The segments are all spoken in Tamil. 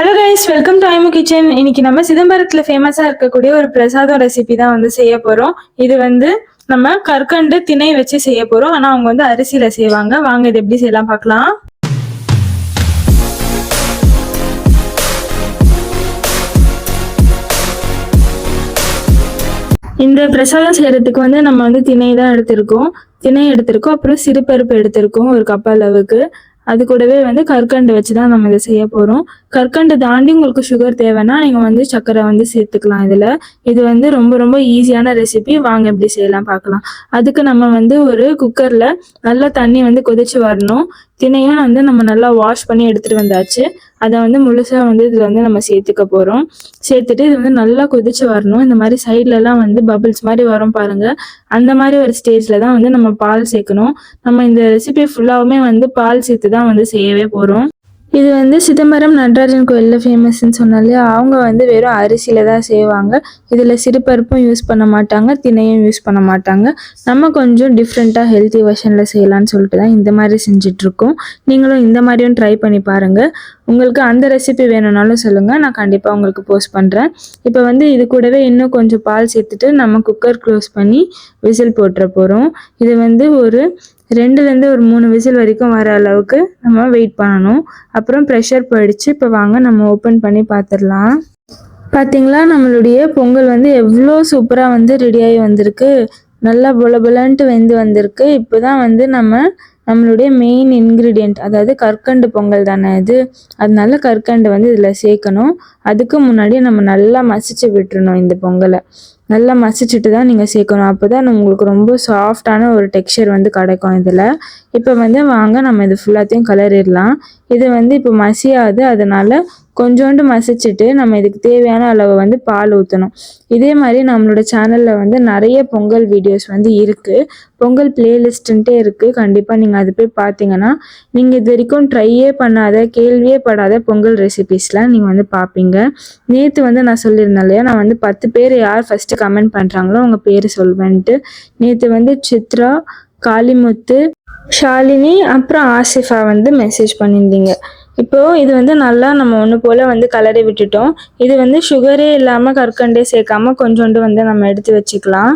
ஹலோ கைஸ் வெல்கம் டு ஐமு கிச்சன் இன்னைக்கு நம்ம சிதம்பரத்தில் ஃபேமஸாக இருக்கக்கூடிய ஒரு பிரசாதம் ரெசிபி தான் வந்து செய்ய போகிறோம் இது வந்து நம்ம கற்கண்டு திணை வச்சு செய்ய போகிறோம் ஆனால் அவங்க வந்து அரிசியில் செய்வாங்க. வாங்க இது எப்படி செய்யலாம் பார்க்கலாம். இந்த பிரசாதம் செய்யறதுக்கு வந்து நம்ம வந்து திணை தான் எடுத்திருக்கோம். திணை எடுத்திருக்கோம். அப்புறம் சிறுபருப்பு எடுத்திருக்கோம். ஒரு கப் அளவுக்கு. அது கூடவே வந்து கற்கண்டு வச்சு தான் நம்ம இதை செய்ய போகிறோம் கற்கண்டு தாண்டி உங்களுக்கு சுகர் தேவைன்னா நீங்கள் வந்து சர்க்கரை வந்து சேர்த்துக்கலாம் இதில். இது வந்து ரொம்ப ரொம்ப ஈஸியான ரெசிபி வாங்க எப்படி செய்யலாம் பார்க்கலாம். அதுக்கு நம்ம வந்து ஒரு குக்கரில் நல்லா தண்ணி வந்து கொதிச்சு வரணும். தினையும் வந்து நம்ம நல்லா வாஷ் பண்ணி எடுத்துகிட்டு வந்தாச்சு. அதை வந்து முழுசாக வந்து இதில் வந்து நம்ம சேர்த்துக்க போகிறோம் சேர்த்துட்டு இது வந்து நல்லா கொதிச்சு வரணும். இந்த மாதிரி சைட்லலாம் வந்து பபிள்ஸ் மாதிரி வரும் பாருங்கள் அந்த மாதிரி ஒரு ஸ்டேஜில் தான் வந்து நம்ம பால் சேர்க்கணும். நம்ம இந்த ரெசிபி ஃபுல்லாகவுமே வந்து பால் சேர்த்து தான் வந்து செய்யவே போகிறோம் இது வந்து சிதம்பரம் நடராஜன் கோயிலில் ஃபேமஸ்ன்னு சொன்னாலே அவங்க வந்து வெறும் அரிசியில் தான் செய்வாங்க. இதில் சிறுபருப்பும் யூஸ் பண்ண மாட்டாங்க திணையும் யூஸ் பண்ண மாட்டாங்க. நம்ம கொஞ்சம் டிஃப்ரெண்ட்டாக ஹெல்த்தி வெர்ஷனில் செய்யலான்னு சொல்லிட்டு தான் இந்த மாதிரி செஞ்சிட்ருக்கோம் நீங்களும் இந்த மாதிரியும் ட்ரை பண்ணி பாருங்கள் உங்களுக்கு அந்த ரெசிபி வேணும்னாலும் சொல்லுங்கள் நான் கண்டிப்பாக உங்களுக்கு போஸ்ட் பண்ணுறேன் இப்போ வந்து இது கூடவே இன்னும் கொஞ்சம் பால் சேர்த்துட்டு நம்ம குக்கர் க்ளோஸ் பண்ணி விசில் போட்டுற போகிறோம் இது வந்து ஒரு ரெண்டுலேருந்து ஒரு மூணு விசில் வரைக்கும் வர அளவுக்கு நம்ம வெயிட் பண்ணணும். அப்புறம் ப்ரெஷர் போயிடுச்சு. இப்போ வாங்க நம்ம ஓப்பன் பண்ணி பார்த்துடலாம். பார்த்தீங்களா? நம்மளுடைய பொங்கல் வந்து எவ்வளோ சூப்பராக வந்து ரெடியாகி வந்திருக்கு. நல்லா புல புலன்ட்டு வெந்து வந்திருக்கு. இப்போ தான் வந்து நம்ம நம்மளுடைய மெயின் இன்க்ரீடியண்ட் அதாவது கற்கண்டு பொங்கல் தானே இது. அதனால கற்கண்டு வந்து இதில் சேர்க்கணும். அதுக்கு முன்னாடி நம்ம நல்லா மசிச்சு விட்டுறணும் இந்த பொங்கலை. நல்லா மசிச்சுட்டு தான் நீங்கள் சேர்க்கணும். அப்போ தான் உங்களுக்கு ரொம்ப சாஃப்டான ஒரு டெக்ஸ்சர் வந்து கிடைக்கும் இதில். இப்போ வந்து வாங்க நம்ம இது ஃபுல்லாத்தையும் கலரிடலாம். இது வந்து இப்போ மசியாது அதனால் கொஞ்சோண்டு மசிச்சுட்டு நம்ம இதுக்கு தேவையான அளவு வந்து பால் ஊற்றணும் இதே மாதிரி நம்மளோட சேனலில் வந்து நிறைய பொங்கல் வீடியோஸ் வந்து இருக்குது பொங்கல் பிளேலிஸ்ட்டுன்ட்டே இருக்குது கண்டிப்பாக நீங்கள் அது போய் பார்த்தீங்கன்னா நீங்கள் இது வரைக்கும் ட்ரையே பண்ணாத கேள்வியே படாத பொங்கல் ரெசிபீஸ்லாம் நீங்கள் வந்து பார்ப்பீங்க நேற்று வந்து நான் சொல்லியிருந்தேன் இல்லையா நான் வந்து பத்து பேர் யார் ஃபஸ்ட்டு கமெண்ட் பண்ணுறாங்களோ அவங்க பேர் சொல்வேன்ட்டு. நேற்று வந்து சித்ரா காளிமுத்து ஷாலினி அப்புறம் ஆசிஃபா வந்து மெசேஜ் பண்ணியிருந்தீங்க. இப்போது இது வந்து நல்லா நம்ம ஒன்று போல் வந்து கலரை விட்டுட்டோம். இது வந்து சுகரே இல்லாமல் கற்கண்டே சேர்க்காம கொஞ்சோண்டு வந்து நம்ம எடுத்து வச்சுக்கலாம்.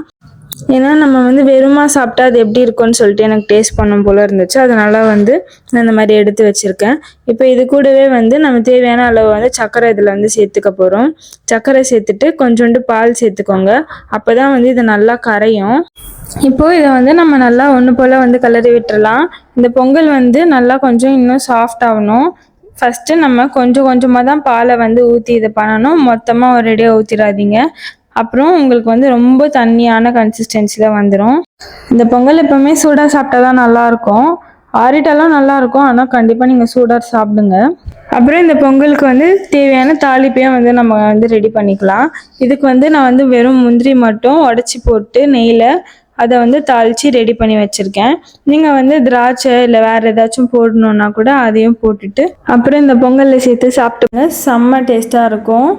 ஏன்னா நம்ம வந்து வெறுமா சாப்பிட்டா அது எப்படி இருக்கும்னு சொல்லிட்டு எனக்கு டேஸ்ட் பண்ணும் போல இருந்துச்சு. அதனால வந்து நான் இந்த மாதிரி எடுத்து வச்சுருக்கேன். இப்போ இது கூடவே வந்து நம்ம தேவையான அளவு வந்து சர்க்கரை இதில் வந்து சேர்த்துக்க போகிறோம் சர்க்கரை சேர்த்துட்டு கொஞ்சோண்டு பால் சேர்த்துக்கோங்க. அப்போ தான் வந்து இது நல்லா கரையும். இப்போது இதை வந்து நம்ம நல்லா ஒன்று போல் வந்து கலரி விட்டுறலாம். இந்த பொங்கல் வந்து நல்லா கொஞ்சம் இன்னும் சாஃப்ட் ஆகணும். ஃபஸ்ட்டு நம்ம கொஞ்சம் கொஞ்சமாக தான் பாலை வந்து ஊற்றி இது பண்ணணும். மொத்தமாக ஒரேடியாக ஊற்றிடாதீங்க அப்புறம் உங்களுக்கு வந்து ரொம்ப தண்ணியான கன்சிஸ்டன்சியில் வந்துடும் இந்த பொங்கல் எப்போவுமே சூடாக சாப்பிட்டா தான் நல்லாயிருக்கும். ஆறிட்டாலாம் நல்லாயிருக்கும். ஆனால் கண்டிப்பாக நீங்கள் சூடாக சாப்பிடுங்க. அப்புறம் இந்த பொங்கலுக்கு வந்து தேவையான தாளிப்பையும் வந்து நம்ம வந்து ரெடி பண்ணிக்கலாம். இதுக்கு வந்து நான் வந்து வெறும் முந்திரி மட்டும் உடச்சி போட்டு நெய்யில் அதை வந்து தாளித்து ரெடி பண்ணி வச்சுருக்கேன். நீங்கள் வந்து திராட்சை இல்லை வேறு ஏதாச்சும் போடணுன்னா கூட அதையும் போட்டுட்டு அப்புறம் இந்த பொங்கலில் சேர்த்து சாப்பிட்டுங்க செம்ம டேஸ்ட்டாக இருக்கும்.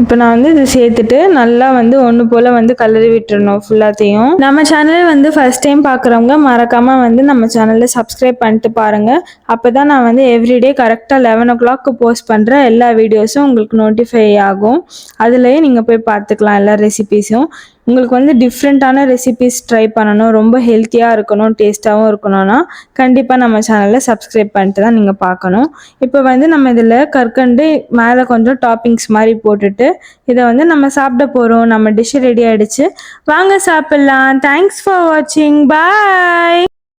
இப்போ நான் வந்து இதை சேர்த்துட்டு நல்லா வந்து ஒன்று போல் வந்து கலரி விட்டுறணும் ஃபுல்லாத்தையும் நம்ம சேனலில் வந்து ஃபஸ்ட் டைம் பார்க்குறவங்க மறக்காமல் வந்து நம்ம சேனலில் சப்ஸ்கிரைப் பண்ணிட்டு பாருங்கள் அப்போ தான் நான் வந்து எவ்ரிடே கரெக்டாக லெவன் ஓ கிளாக்கு போஸ்ட் பண்ணுற எல்லா வீடியோஸும் உங்களுக்கு நோட்டிஃபை ஆகும். அதுலேயே நீங்கள் போய் பார்த்துக்கலாம் எல்லா ரெசிபீஸும் உங்களுக்கு வந்து டிஃப்ரெண்ட்டான ரெசிபிஸ் ட்ரை பண்ணணும். ரொம்ப ஹெல்த்தியாக இருக்கணும் டேஸ்ட்டாகவும் இருக்கணும்னா கண்டிப்பாக நம்ம சேனலில் சப்ஸ்கிரைப் பண்ணிட்டு தான் நீங்கள் பார்க்கணும். இப்போ வந்து நம்ம இதில் கற்கண்டு மேலே கொஞ்சம் டாப்பிங்ஸ் மாதிரி போட்டுட்டு இதை வந்து நம்ம சாப்பிட போகிறோம் நம்ம டிஷ்ஷு ரெடி ஆகிடுச்சு வாங்க சாப்பிட்லாம். தேங்க்ஸ் ஃபார் வாட்சிங் பாய்